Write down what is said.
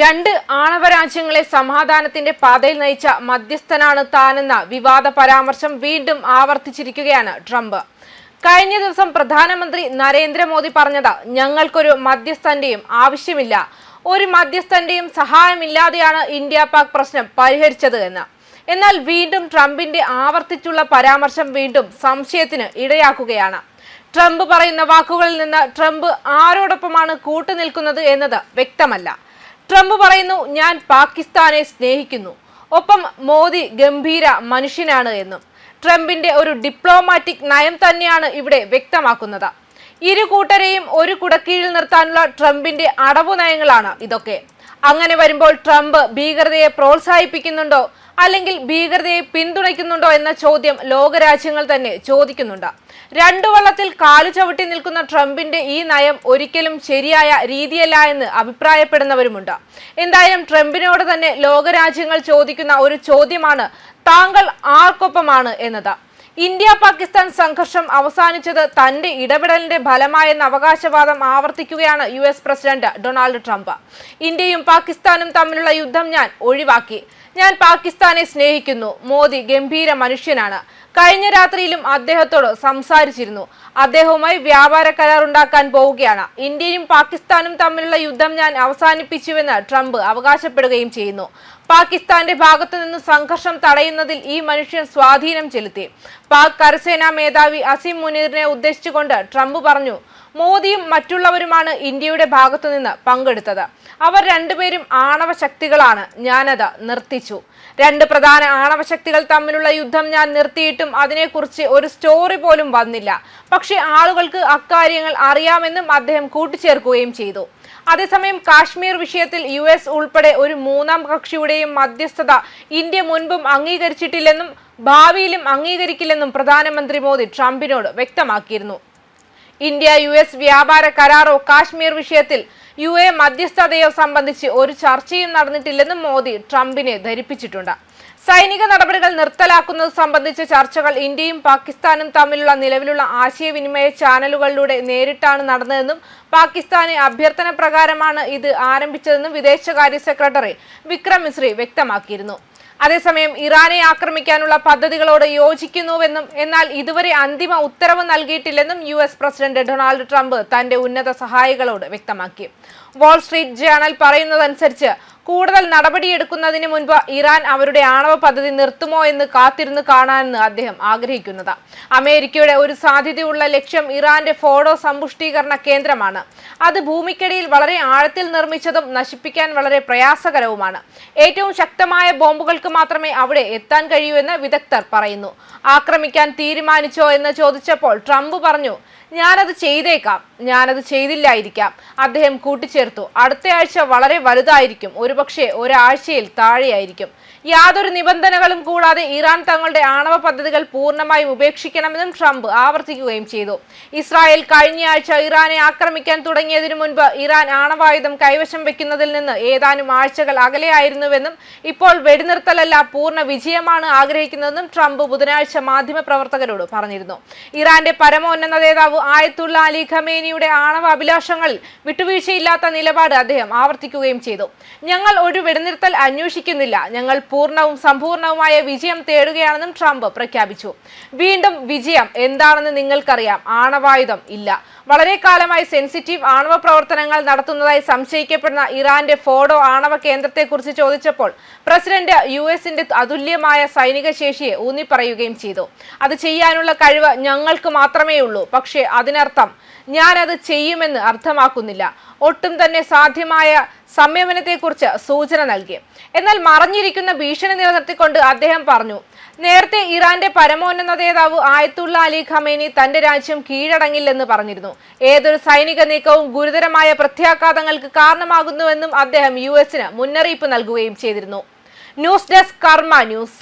രണ്ട് ആണവ രാജ്യങ്ങളെ സമാധാനത്തിന്റെ പാതയിൽ നയിച്ച മധ്യസ്ഥനാണ് താനെന്ന വിവാദ പരാമർശം വീണ്ടും ആവർത്തിച്ചിരിക്കുകയാണ് ട്രംപ്. കഴിഞ്ഞ ദിവസം പ്രധാനമന്ത്രി നരേന്ദ്രമോദി പറഞ്ഞത് ഞങ്ങൾക്കൊരു മധ്യസ്ഥന്റെയും ആവശ്യമില്ല. ഒരു മധ്യസ്ഥന്റെയും സഹായമില്ലാതെയാണ് ഇന്ത്യ പാക് പ്രശ്നം പരിഹരിച്ചത് എന്ന്. എന്നാൽ വീണ്ടും ട്രംപിന്റെ ആവർത്തിച്ചുള്ള പരാമർശം വീണ്ടും സംശയത്തിന് ഇടയാക്കുകയാണ്. ട്രംപ് പറയുന്ന വാക്കുകളിൽ നിന്ന് ട്രംപ് ആരോടൊപ്പമാണ് കൂട്ടുനിൽക്കുന്നത് എന്നത് വ്യക്തമല്ല. ട്രംപ് പറയുന്നു ഞാൻ പാകിസ്ഥാനെ സ്നേഹിക്കുന്നു. ഒപ്പം മോദി ഗംഭീര മനുഷ്യനാണ് എന്നും. ട്രംപിന്റെ ഒരു ഡിപ്ലോമാറ്റിക് നയം തന്നെയാണ് ഇവിടെ വ്യക്തമാക്കുന്നത്. ഇരു കൂട്ടരെയും ഒരു കുടക്കീഴിൽ നിർത്താനുള്ള ട്രംപിന്റെ അടവു നയങ്ങളാണ് ഇതൊക്കെ. അങ്ങനെ വരുമ്പോൾ ട്രംപ് ഭീകരതയെ പ്രോത്സാഹിപ്പിക്കുന്നുണ്ടോ? അല്ലെങ്കിൽ ഭീകരതയെ പിന്തുണയ്ക്കുന്നുണ്ടോ എന്ന ചോദ്യം ലോകരാജ്യങ്ങൾ തന്നെ ചോദിക്കുന്നുണ്ട്. രണ്ടു വള്ളത്തിൽ കാലു ചവിട്ടി നിൽക്കുന്ന ട്രംപിന്റെ ഈ നയം ഒരിക്കലും ശരിയായ രീതിയല്ല എന്ന് അഭിപ്രായപ്പെടുന്നവരുമുണ്ട്. എന്തായാലും ട്രംപിനോട് തന്നെ ലോകരാജ്യങ്ങൾ ചോദിക്കുന്ന ഒരു ചോദ്യമാണ് താങ്കൾ ആർക്കൊപ്പമാണ് എന്നത്. ഇന്ത്യ പാകിസ്ഥാൻ സംഘർഷം അവസാനിച്ചത് തന്റെ ഇടപെടലിന്റെ ഫലമായെന്ന അവകാശവാദം ആവർത്തിക്കുകയാണ് U S president Donald Trump. ഇന്ത്യയും പാകിസ്ഥാനും തമ്മിലുള്ള യുദ്ധം ഞാൻ ഒഴിവാക്കി. ഞാൻ പാകിസ്ഥാനെ സ്നേഹിക്കുന്നു. മോദി ഗംഭീര മനുഷ്യനാണ്. കഴിഞ്ഞ രാത്രിയിലും അദ്ദേഹത്തോട് സംസാരിച്ചിരുന്നു. അദ്ദേഹവുമായി വ്യാപാര കരാർ ഉണ്ടാക്കാൻ പോവുകയാണ്. ഇന്ത്യയും പാകിസ്ഥാനും തമ്മിലുള്ള യുദ്ധം ഞാൻ അവസാനിപ്പിച്ചുവെന്ന് ട്രംപ് അവകാശപ്പെടുകയും ചെയ്യുന്നു. പാകിസ്ഥാന്റെ ഭാഗത്തു നിന്ന് സംഘർഷം തടയുന്നതിൽ ഈ മനുഷ്യൻ സ്വാധീനം ചെലുത്തി. പാക് കരസേനാ മേധാവി അസിം മുനീറിനെ ഉദ്ദേശിച്ചുകൊണ്ട് ട്രംപ് പറഞ്ഞു മോദിയും മറ്റുള്ളവരുമാണ് ഇന്ത്യയുടെ ഭാഗത്തു നിന്ന് പങ്കെടുത്തത്. അവർ രണ്ടുപേരും ആണവ ശക്തികളാണ്. ഞാനത് നിർത്തിച്ചു. രണ്ട് പ്രധാന ആണവ ശക്തികൾ തമ്മിലുള്ള യുദ്ധം ഞാൻ നിർത്തിയിട്ടും അതിനെക്കുറിച്ച് ഒരു സ്റ്റോറി പോലും വന്നില്ല. പക്ഷേ ആളുകൾക്ക് അക്കാര്യങ്ങൾ അറിയാമെന്നും അദ്ദേഹം കൂട്ടിച്ചേർക്കുകയും ചെയ്തു. അതേസമയം കാശ്മീർ വിഷയത്തിൽ യു ഉൾപ്പെടെ ഒരു മൂന്നാം കക്ഷിയുടെയും മധ്യസ്ഥത ഇന്ത്യ മുൻപും അംഗീകരിച്ചിട്ടില്ലെന്നും ഭാവിയിലും അംഗീകരിക്കില്ലെന്നും പ്രധാനമന്ത്രി മോദി ട്രംപിനോട് വ്യക്തമാക്കിയിരുന്നു. ഇന്ത്യ യു എസ് വ്യാപാര കരാറോ കാശ്മീർ വിഷയത്തിൽ യു എ മധ്യസ്ഥതയോ സംബന്ധിച്ച് ഒരു ചർച്ചയും നടന്നിട്ടില്ലെന്നും മോദി ട്രംപിനെ ധരിപ്പിച്ചിട്ടുണ്ട്. സൈനിക നടപടികൾ നിർത്തലാക്കുന്നത് സംബന്ധിച്ച ചർച്ചകൾ ഇന്ത്യയും പാകിസ്ഥാനും തമ്മിലുള്ള നിലവിലുള്ള ആശയവിനിമയ ചാനലുകളിലൂടെ നേരിട്ടാണ് നടന്നതെന്നും പാകിസ്ഥാനെ അഭ്യർത്ഥന പ്രകാരമാണ് ഇത് ആരംഭിച്ചതെന്നും വിദേശകാര്യ സെക്രട്ടറി വിക്രം മിശ്രി വ്യക്തമാക്കിയിരുന്നു. അതേസമയം ഇറാനെ ആക്രമിക്കാനുള്ള പദ്ധതികളോട് യോജിക്കുന്നുവെന്നും എന്നാൽ ഇതുവരെ അന്തിമ ഉത്തരവ് നൽകിയിട്ടില്ലെന്നും യു പ്രസിഡന്റ് ഡൊണാൾഡ് ട്രംപ് തന്റെ ഉന്നത സഹായികളോട് വ്യക്തമാക്കി. വാൾ സ്ട്രീറ്റ് ജേണൽ പറയുന്നതനുസരിച്ച് കൂടുതൽ നടപടിയെടുക്കുന്നതിന് മുൻപ് ഇറാൻ അവരുടെ ആണവ പദ്ധതി നിർത്തുമോ എന്ന് കാത്തിരുന്ന് കാണാനെന്ന് അദ്ദേഹം ആഗ്രഹിക്കുന്നത്. അമേരിക്കയുടെ ഒരു സാധ്യതയുള്ള ലക്ഷ്യം ഇറാന്റെ ഫോഡോ സമ്പുഷ്ടീകരണ കേന്ദ്രമാണ്. അത് ഭൂമിക്കടിയിൽ വളരെ ആഴത്തിൽ നിർമ്മിച്ചതും നശിപ്പിക്കാൻ വളരെ പ്രയാസകരവുമാണ്. ഏറ്റവും ശക്തമായ ബോംബുകൾക്ക് മാത്രമേ അവിടെ എത്താൻ കഴിയൂ എന്ന് വിദഗ്ധർ പറയുന്നു. ആക്രമിക്കാൻ തീരുമാനിച്ചോ എന്ന് ചോദിച്ചപ്പോൾ ട്രംപ് പറഞ്ഞു ഞാനത് ചെയ്തേക്കാം. ഞാനത് ചെയ്തില്ലായിരിക്കാം. അദ്ദേഹം കൂട്ടിച്ചേർത്തു. അടുത്ത ആഴ്ച വളരെ വലുതായിരിക്കും. ഒരുപക്ഷെ ഒരാഴ്ചയിൽ താഴെയായിരിക്കും. യാതൊരു നിബന്ധനകളും കൂടാതെ ഇറാൻ തങ്ങളുടെ ആണവ പദ്ധതികൾ പൂർണമായും ഉപേക്ഷിക്കണമെന്നും ട്രംപ് ആവർത്തിക്കുകയും ചെയ്തു. ഇസ്രായേൽ കഴിഞ്ഞയാഴ്ച ഇറാനെ ആക്രമിക്കാൻ തുടങ്ങിയതിനു മുൻപ് ഇറാൻ ആണവായുധം കൈവശം വെക്കുന്നതിൽ നിന്ന് ഏതാനും ആഴ്ചകൾ അകലെയായിരുന്നുവെന്നും ഇപ്പോൾ വെടിനിർത്തലല്ല പൂർണ വിജയമാണ് ആഗ്രഹിക്കുന്നതെന്നും ട്രംപ് ബുധനാഴ്ച മാധ്യമപ്രവർത്തകരോട് പറഞ്ഞിരുന്നു. ഇറാന്റെ പരമോന്നത നേതാവ് ആയത്തുള്ള അലി ഖമേനിയുടെ ആണവ അഭിലാഷങ്ങളിൽ വിട്ടുവീഴ്ചയില്ലാത്ത നിലപാട് അദ്ദേഹം ആവർത്തിക്കുകയും ചെയ്തു. ഞങ്ങൾ ഒരു വെടിനിർത്തൽ അന്വേഷിക്കുന്നില്ല. ഞങ്ങൾ പൂർണവും സമ്പൂർണവുമായ വിജയം തേടുകയാണെന്നും ട്രംപ് പ്രഖ്യാപിച്ചു. വീണ്ടും വിജയം എന്താണെന്ന് നിങ്ങൾക്കറിയാം. ആണവായുധം ഇല്ല. വളരെ കാലമായി സെൻസിറ്റീവ് ആണവ പ്രവർത്തനങ്ങൾ നടത്തുന്നതായി സംശയിക്കപ്പെടുന്ന ഇറാന്റെ ഫോഡോ ആണവ കേന്ദ്രത്തെക്കുറിച്ച് ചോദിച്ചപ്പോൾ പ്രസിഡന്റ് യു എസിന്റെ അതുല്യമായ സൈനിക ശേഷിയെ ഊന്നിപ്പറയുകയും ചെയ്തു. അത് ചെയ്യാനുള്ള കഴിവ് ഞങ്ങൾക്ക് മാത്രമേ ഉള്ളൂ പക്ഷേ അതിനർത്ഥം ഞാനത് ചെയ്യുമെന്ന് അർത്ഥമാക്കുന്നില്ല. ഒട്ടും തന്നെ സാധ്യമായ സംയമനത്തെക്കുറിച്ച് സൂചന നൽകി. എന്നാൽ മറഞ്ഞിരിക്കുന്ന ഭീഷണി നിലനിർത്തിക്കൊണ്ട് അദ്ദേഹം പറഞ്ഞു നേരത്തെ ഇറാന്റെ പരമോന്നത നേതാവ് ആയത്തുള്ള അലി ഖമേനി തന്റെ രാജ്യം കീഴടങ്ങില്ലെന്ന് പറഞ്ഞിരുന്നു. ഏതൊരു സൈനിക നീക്കവും ഗുരുതരമായ പ്രത്യാഘാതങ്ങൾക്ക് കാരണമാകുന്നുവെന്നും അദ്ദേഹം യു എസിന് മുന്നറിയിപ്പ് നൽകുകയും ചെയ്തിരുന്നു. News desk Karma news.